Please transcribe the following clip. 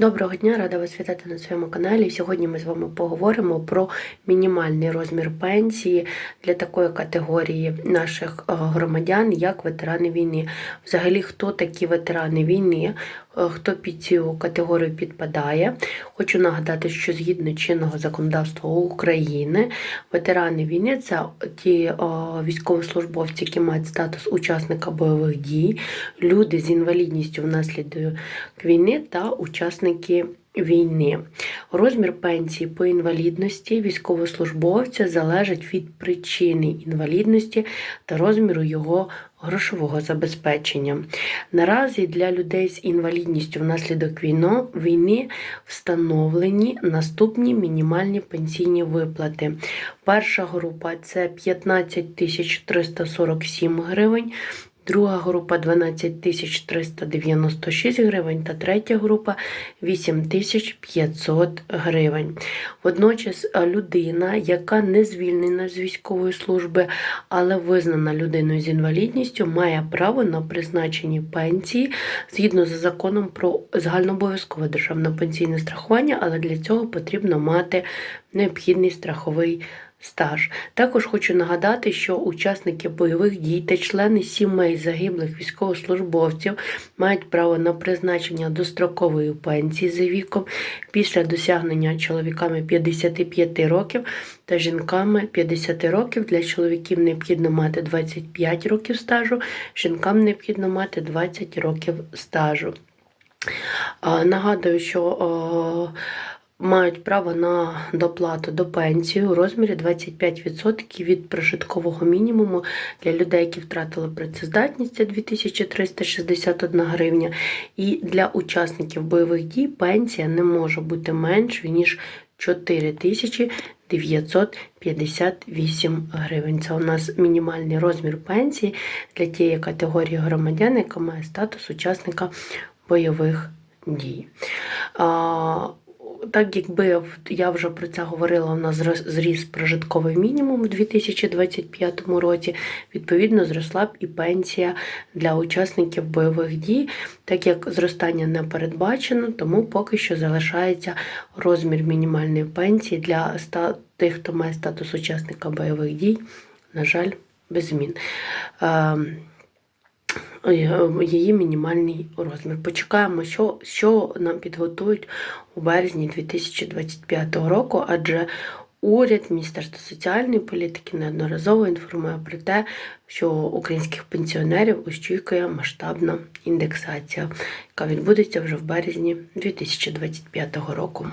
Доброго дня, рада вас вітати на своєму каналі. Сьогодні ми з вами поговоримо про мінімальний розмір пенсії для такої категорії наших е, громадян, як ветерани війни. Взагалі, хто такі ветерани війни, хто під цю категорію підпадає. Хочу нагадати, що згідно чинного законодавства України, ветерани війни це ті е, військовослужбовці, які мають статус учасника бойових дій, люди з інвалідністю внаслідок війни та учасники війни. Розмір пенсії по інвалідності військовослужбовця залежить від причини інвалідності та розміру його грошового забезпечення. Наразі для людей з інвалідністю внаслідок війни встановлені наступні мінімальні пенсійні виплати. Перша група це 15 тисяч 347 гривень. Друга група 12 тисяч 396 гривень та третя група 8 тисяч 500 гривень. Водночас людина, яка не звільнена з військової служби, але визнана людиною з інвалідністю, має право на призначені пенсії згідно з законом про загальнообов'язкове державне пенсійне страхування, але для цього потрібно мати необхідний страховий стаж. Також хочу нагадати, що учасники бойових дій та члени сімей загиблих військовослужбовців мають право на призначення дострокової пенсії за віком після досягнення чоловіками 55 років та жінками 50 років. Для чоловіків необхідно мати 25 років стажу, жінкам необхідно мати 20 років стажу. Нагадую, що мають право на доплату до пенсії у розмірі 25% від прожиткового мінімуму для людей, які втратили працездатність, це 2361 гривня. І для учасників бойових дій пенсія не може бути меншою, ніж 4958 гривень. Це у нас мінімальний розмір пенсії для тієї категорії громадян, яка має статус учасника бойових дій. Так якби я вже про це говорила, у нас зріс прожитковий мінімум у 2025 році, відповідно, зросла б і пенсія для учасників бойових дій, так як зростання не передбачено, тому поки що залишається розмір мінімальної пенсії для тих, хто має статус учасника бойових дій, на жаль, без змін. Е, її мінімальний розмір. Почекаємо, що, що нам підготують у березні 2025 року, адже уряд, Міністерство соціальної політики неодноразово інформує про те, що українських пенсіонерів очікує масштабна індексація, яка відбудеться вже в березні 2025 року.